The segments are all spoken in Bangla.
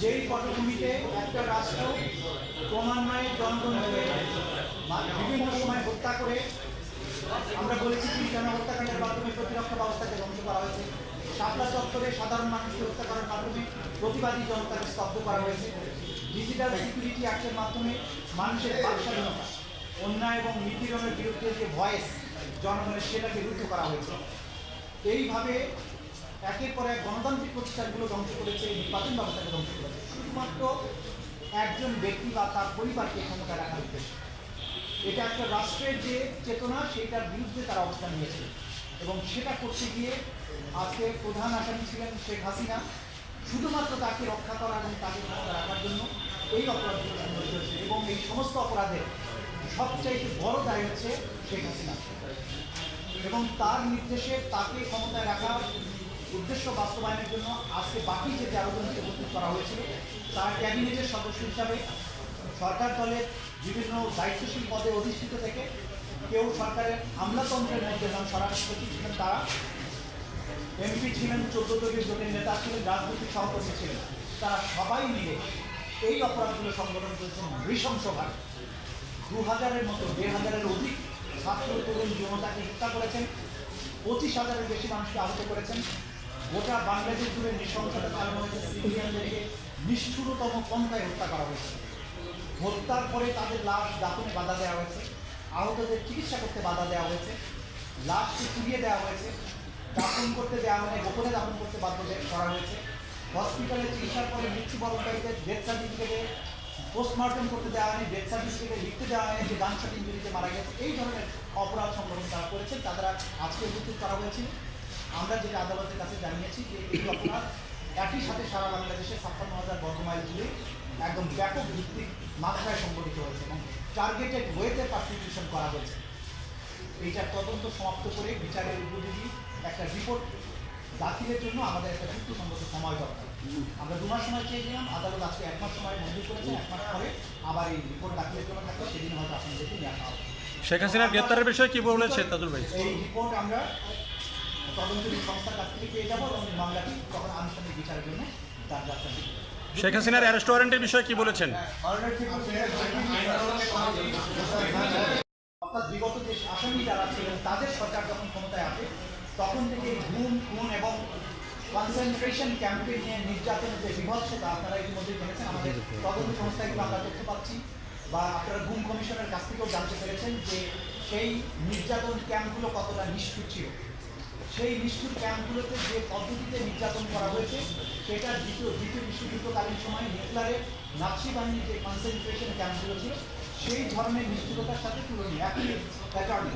যেই পটভূমিতে একটা রাষ্ট্র ক্রমান্বয়ে জনগণকে বিভিন্ন সময় হত্যা করে, আমরা বলেছি পিলখানা হত্যাকাণ্ডের মাধ্যমে প্রতিরক্ষা ব্যবস্থাকে ধ্বংস করা হয়েছে। শাপলা চত্বরে সাধারণ মানুষকে হত্যা করার মাধ্যমে প্রতিবাদী জনতাকে স্তব্ধ করা হয়েছে। ডিজিটাল সিকিউরিটি অ্যাক্টের মাধ্যমে মানুষের বাক স্বাধীনতা অন্যায় এবং নিপীড়নের বিরুদ্ধে যে ভয়েস জনগণের সেটাকে রুদ্ধ করা হয়েছে। এইভাবে একের পর এক গণতান্ত্রিক প্রতিষ্ঠানগুলো ধ্বংস করেছে নির্বাচন ব্যবস্থাকে ধ্বংস করেছে। শুধুমাত্র একজন ব্যক্তি বা তার পরিবারকে ক্ষমতায় রাখার উদ্দেশ্যে এটা একটা রাষ্ট্রের যে চেতনা সেটার বিরুদ্ধে তারা অবস্থান নিয়েছে। এবং সেটা করতে গিয়ে আজকে প্রধান আসামি ছিলেন শেখ হাসিনা। শুধুমাত্র তাকে রক্ষা করা এবং তাকে ক্ষমতা রাখার জন্য এই অপরাধগুলো হয়েছে। এবং এই সমস্ত অপরাধের সবচাইতে বড় দায় হচ্ছে শেখ হাসিনা। এবং তার নির্দেশে তাকে ক্ষমতায় রাখার উদ্দেশ্য বাস্তবায়নের জন্য আজকে বাকি যে তেরো জনকে উপস্থিত করা হয়েছিল, তারা ক্যাবিনেটের সদস্য হিসাবে সরকার দলের বিভিন্ন দায়িত্বশীল পদে অধিষ্ঠিত থেকে কেউ সরকারের আমলাতন্ত্রের মধ্যে যেমন সচিব ছিলেন তারা। এমপি ছিলেন চোদ্দ দলীয় জোটের নেতা ছিলেন, রাজনৈতিক সহকর্মী ছিলেন। তারা সবাই মিলে এই অপরাধগুলো সংগঠন করেছেন নৃশংসভাবে দু হাজারের মতো দেড় হাজারের অধিক ছাত্র তরুণ জনতাকে হত্যা করেছেন, পঁচিশ হাজারের বেশি মানুষকে আহত করেছেন। গোটা বাংলাদেশ জুড়ে নৃশংসতা চালানো হয়েছে সিভিলিয়ানদেরকে নিষ্ঠুরতম পন্থায় হত্যা করা হয়েছে। হত্যার পরে তাদের লাশ দাফনে বাধা দেওয়া হয়েছে। আহতদের চিকিৎসা করতে বাধা দেওয়া হয়েছে। লাশকে পুড়িয়ে দেওয়া হয়েছে। দাফন করতে দেওয়া হয়নি গোপনে দাফন করতে বাধ্য করা হয়েছে। হসপিটালে চিকিৎসার পরে মৃত্যুবরণকারীদের ডেথ সার্টিফিকেটে পোস্টমর্টম করতে দেওয়া হয়নি। ডেথ সার্টিফিকেটে লিখতে দেওয়া হয়নি যে গানশট ইঞ্জুরিতে মারা গেছে। এই ধরনের অপরাধ সংগ্রহণ তারা করেছেন তারা আজকে উপস্থিত করা হয়েছিল আমরা যেটা আদালতের কাছে জানিয়েছি যে এই অপরাধ একই সাথে সারা বাংলাদেশে ছাপ্পান্ন হাজার বর্গমাইল জুড়ে একদম ব্যাপক ভিত্তিক মাত্রায় সংগঠিত হয়েছে এবং টার্গেটেড ওয়েতে পার্সিকিউশন করা হয়েছে। এইটার তদন্ত সমাপ্ত করে বিচারের উপযোগী একটা রিপোর্ট দাখিলের জন্য আমাদের একটা যুক্তিসঙ্গত সময় দরকার। আমরা দু মাস সময় চেয়েছিলাম আদালত আজকে এক মাস সময় মঞ্জুর করেছে এক মাস পরে আবার এই রিপোর্ট দাখিলের জন্য থাকবে সেদিন হয়তো আপনাদেরকে নিয়ে আসা হবে। শেখ হাসিনার গ্রেপ্তারের বিষয়ে কি বলেছে তাজুল ভাই? এই রিপোর্ট আমরা তদন্তকারী সংস্থার কাছ থেকে পেয়ে যাব এবং তখন আনুষ্ঠানিক বিচারের জন্য তার শেখ হাসিনার অ্যারেস্ট বিষয়ে কি বলেছেন? বিগত যে আসামি যারা ছিলেন তাদের সরকার যখন ক্ষমতায় আসে, তখন থেকে গুম, খুন এবং কনসেন্ট্রেশন ক্যাম্পে নিয়ে নির্যাতনের যে বিভৎসতা আপনারা ইতিমধ্যে জেনেছেন। আমাদের তদন্ত সংস্থা এগুলো আমরা তথ্য পাচ্ছি। বা আপনারা গুম কমিশনের কাছ থেকেও জানতে পেরেছেন যে সেই নির্যাতন ক্যাম্পগুলো কতটা নিষ্ঠুর ছিল। সেই নিষ্ঠুর ক্যাম্পগুলোতে যে পদ্ধতিতে নির্যাতন করা হয়েছে সেটা দ্বিতীয় দ্বিতীয় বিশ্বযুদ্ধকালীন সময় হিটলারের নাৎসি বাহিনীর যে কনসেন্ট্রেশন ক্যাম্পগুলো ছিল, সেই ধরনের নিষ্ঠুরতার সাথে তুলনীয় একই প্যাটার্ন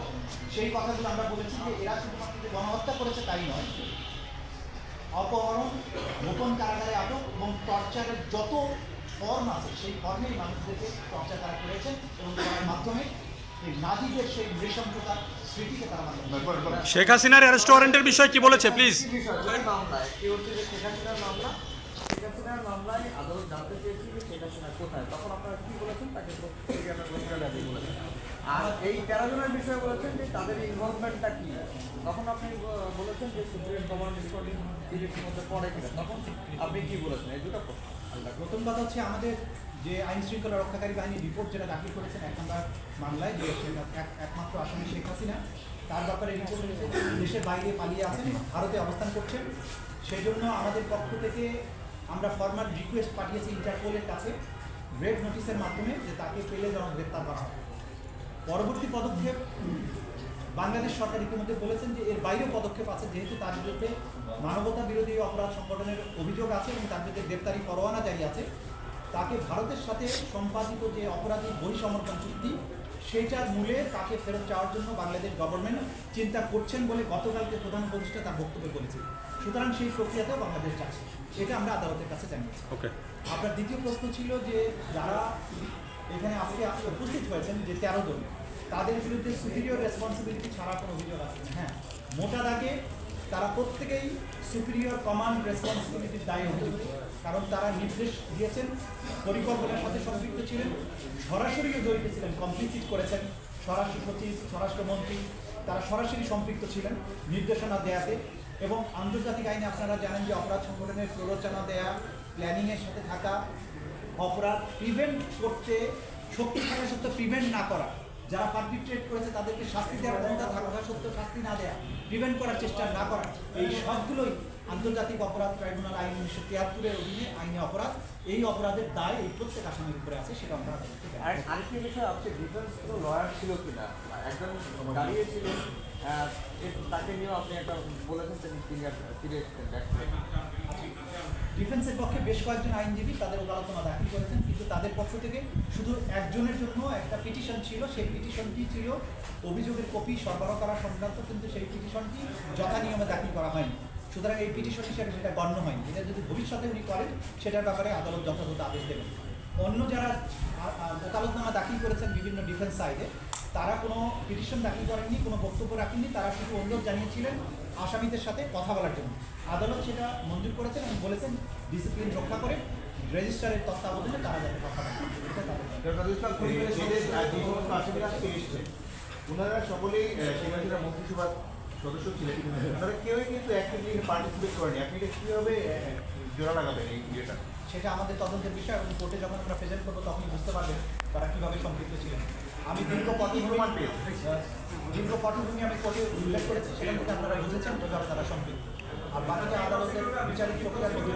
সেই কথাগুলো আমরা বলেছি যে এরা শুধুমাত্র যে গণহত্যা করেছে তাই নয়। অপহরণ, গোপন কারাগারে আটক এবং টর্চারের যত ফর্ম আছে, সেই ফর্মেই মানুষদেরকে টর্চার তারা করেছেন এবং তার মাধ্যমে এই সেই নৃশংসতার স্মৃতিকে শেখ হাসিনার অ্যারেস্ট ওয়ারেন্টের বিষয়ে কি বলেছে প্লিজ এই মামলায় এই হচ্ছে যে শেখ মামলা শেখ মামলায় আদালত জানতে যে শেখ কোথায়। তখন আপনারা কি বলেছেন? তাকে তো বলেছেন আর এই তেরো জনের বিষয়ে বলেছেন যে তাদের ইনভলভমেন্টটা কি? তখন আপনি বলেছেন যে সুপ্রিম কমান্ড স্কোয়াডিং ডিরেক্টের মধ্যে পড়ে কিনা তখন আপনি কি বলেছেন? এই দুটো প্রথম কথা হচ্ছে আমাদের যে আইন শৃঙ্খলা রক্ষাকারী বাহিনী রিপোর্ট যেটা দাখিল করেছেন এক নম্বর মামলায়, যে এক- একমাত্র আসামি শেখ হাসিনা, তার ব্যাপারে রিপোর্ট দেশের বাইরে পালিয়ে আছেন ভারতে অবস্থান করছেন। সেই জন্য আমাদের পক্ষ থেকে আমরা ফর্মাল রিকোয়েস্ট পাঠিয়েছি ইন্টারপোলের কাছে রেড নোটিশের মাধ্যমে যে তাকে পেলে যেন গ্রেপ্তার করা হয় পরবর্তী পদক্ষেপ, বাংলাদেশ সরকার ইতিমধ্যে বলেছেন যে এর বাইরেও পদক্ষেপ আছে, যেহেতু তার বিরুদ্ধে মানবতা বিরোধী অপরাধ সংগঠনের অভিযোগ আছে এবং তার বিরুদ্ধে গ্রেপ্তারি পরোয়ানা জারি আছে। তাকে ভারতের সাথে সম্পাদিত যে অপরাধী বহিসমর্পণ চুক্তি সেইটার মূলে তাকে ফেরত চাওয়ার জন্য বাংলাদেশ গভর্নমেন্ট চিন্তা করছেন বলে গতকালকে প্রধান উপদেষ্টা তার বক্তব্যে বলেছে সুতরাং সেই প্রক্রিয়াতেও বাংলাদেশ যাচ্ছে। এটা আমরা আদালতের কাছে জানিয়েছি। ওকে আপনার দ্বিতীয় প্রশ্ন ছিল যে যারা এখানে আজকে উপস্থিত হয়েছেন যে তেরো জন তাদের বিরুদ্ধে সুপিরিয়র রেসপন্সিবিলিটি ছাড়া কোনো অভিযোগ আছে? হ্যাঁ। মোটা দাগে তারা প্রত্যেকেই সুপিরিয়র কমান্ড রেসপন্সিবিলিটির দায়ী অভিযুক্ত কারণ তারা নির্দেশ দিয়েছেন, পরিকল্পনার সাথে সম্পৃক্ত ছিলেন, সরাসরিও জড়িত ছিলেন কমপ্লিসিট করেছেন। স্বরাষ্ট্র সচিব, স্বরাষ্ট্রমন্ত্রী, তারা সরাসরি সম্পৃক্ত ছিলেন নির্দেশনা দেয়াতে এবং আন্তর্জাতিক আইনে আপনারা জানেন যে অপরাধ সংগঠনের প্ররোচনা দেয়া প্ল্যানিংয়ের সাথে থাকা, অপরাধ প্রিভেন্ট করতে শক্তি সত্ত্বেও প্রিভেন্ট না করা যারা পারপিট্রেট করেছে তাদেরকে শাস্তি দেওয়ার ক্ষমতা থাকা সত্ত্বেও শাস্তি না দেয়া প্রিভেন্ট করার চেষ্টা না করা। এই সবগুলোই আন্তর্জাতিক অপরাধ ট্রাইব্যুনাল আইন উনিশশো তিয়াত্তরের অধীনে আইনি অপরাধ। এই অপরাধের দায় এই প্রত্যেক আসামির উপরে আছে, সেটা আমরা আর আরেকটি বিষয়, আপনি ডিফেন্স কোনো লয়ার ছিল কিনা? একজন দাঁড়িয়েছিলেন তাকে নিয়েও আপনি একটা বলেছেন তিনি ফিরে করে। ডিফেন্সের পক্ষে বেশ কয়েকজন আইনজীবী তাদের ওকালতমা দাখিল করেছেন, কিন্তু তাদের পক্ষ থেকে শুধু একজনের জন্য একটা পিটিশন ছিল। সেই পিটিশনটি ছিল অভিযোগের কপি সরবরাহ করা সংক্রান্ত, কিন্তু সেই পিটিশনটি যথা নিয়মে দাখিল করা হয়নি। সুতরাং এই পিটিশন হিসেবে সেটা গণ্য হয়নি। এটা যদি ভবিষ্যতে উনি করেন, সেটার ব্যাপারে আদালত যথাযথ আদেশ দেবেন। অন্য যারা ওকালতনামা দাখিল করেছেন বিভিন্ন ডিফেন্স সাইডে তারা কোনো পিটিশন দাখিল করেননি কোনো বক্তব্য রাখেননি তারা শুধু অনুরোধ জানিয়েছিলেন আসামিদের সাথে কথা বলার জন্য। আদালত সেটা মঞ্জুর করেছেন এবং বলেছেন ডিসিপ্লিন রক্ষা করে রেজিস্ট্রারের তত্ত্বাবধানে তারা যাতে কথা ওনারা সকলেই শেখ মন্ত্রিসভার সদস্য ছিলেন ওনারা কেউই কিন্তু অ্যাক্টিভলি পার্টিসিপেট করেনি। আপনি এটা কীভাবে জোড়া লাগাবেন এই ইয়েটা? সেটা আমাদের তদন্তের বিষয় এবং কোর্টে যখন আমরা প্রেজেন্ট করব তখন বুঝতে পারবেন তারা কীভাবে সম্পৃক্ত ছিলেন। আমি দীর্ঘ পটভূমি প্রমাণ পেয়েছি। দীর্ঘ পটভূমি আমি কোর্টে উল্লেখ করেছি, সেখান থেকে আপনারা বুঝেছেন বোঝার তারা সম্পৃক্ত। আর বাকি আদালতের বিচারিক প্রক্রিয়ার মধ্যে